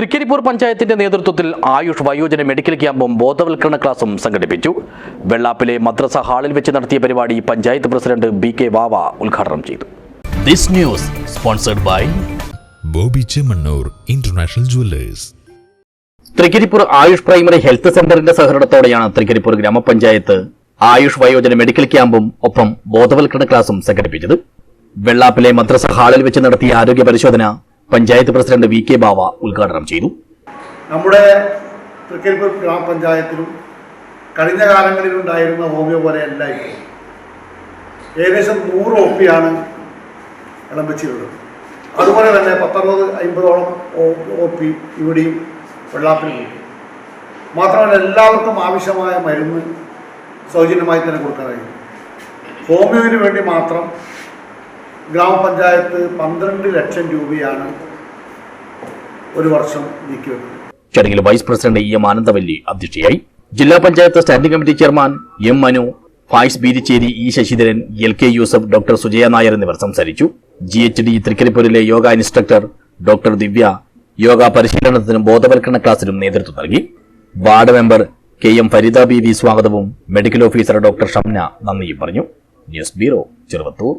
തൃക്കരിപ്പൂർ പഞ്ചായത്തിന്റെ നേതൃത്വത്തിൽ ആയുഷ് വയോജന മെഡിക്കൽ ക്യാമ്പും ബോധവൽക്കരണ ക്ലാസും സംഘടിപ്പിച്ചു. വെള്ളാപ്പിലെ മദ്രസ ഹാളിൽ വെച്ച് നടത്തിയ പരിപാടി പഞ്ചായത്ത് പ്രസിഡന്റ് ബി കെ വാവ ഉദ്ഘാടനം ചെയ്തു. This news sponsored by Bobby Chemmanur international jewellers. Thrikaripur Ayush primary health സെന്ററിന്റെ സഹകരണത്തോടെയാണ് തൃക്കരിപ്പൂർ ഗ്രാമപഞ്ചായത്ത് ആയുഷ് വയോജന മെഡിക്കൽ ക്യാമ്പും ഒപ്പം ബോധവൽക്കരണ ക്ലാസും സംഘടിപ്പിച്ചത്. വെള്ളാപ്പിലെ മദ്രസ ഹാളിൽ വെച്ച് നടത്തിയ ആരോഗ്യ പരിശോധന panchayat president V K Bava ഉദ്ഘാടനം ചെയ്തു. നമ്മുടെ തൃക്കരിപ്പൂർ ഗ്രാമപഞ്ചായത്തിലും കഴിഞ്ഞ കാലങ്ങളിൽ ഉണ്ടായിരുന്ന ഹോമിയോ പോലെ ഇപ്പോൾ ഏകദേശം നൂറ് ഒ പിയാണ് ഇളമ്പച്ചിയുള്ളത് അതുപോലെ തന്നെ പത്തറുപത് അമ്പതോളം ഒ പി ഇവിടെയും വെള്ളാപ്പിൽ മാത്രമല്ല എല്ലാവർക്കും ആവശ്യമായ മരുന്ന് സൗജന്യമായി തന്നെ കൊടുക്കാൻ കഴിയും ഹോമിയോവിന് വേണ്ടി മാത്രം ഗ്രാമപഞ്ചായത്ത് പന്ത്രണ്ട് ലക്ഷം രൂപയാണ് ഒരു വർഷം നീക്കിവെക്കുന്നത്. ചടങ്ങിൽ vice president E M Anandavalli അധ്യക്ഷയായി. ജില്ലാ panchayat standing committee chairman M Manu Faiz Beericheri E Sasidharan L K Yusuf doctor Sujaya Nair എന്നിവർ സംസാരിച്ചു. ജി എച്ച് ഡി തൃക്കരിപ്പൂരിലെ യോഗ ഇൻസ്ട്രക്ടർ ഡോക്ടർ ദിവ്യ യോഗ പരിശീലനത്തിനും ബോധവൽക്കരണ ക്ലാസിനും നേതൃത്വം നൽകി. Ward member K M Fareeda Beevi സ്വാഗതവും മെഡിക്കൽ ഓഫീസർ ഡോക്ടർ ഷംന നന്ദിയും പറഞ്ഞു. News bureau Cheruvathur.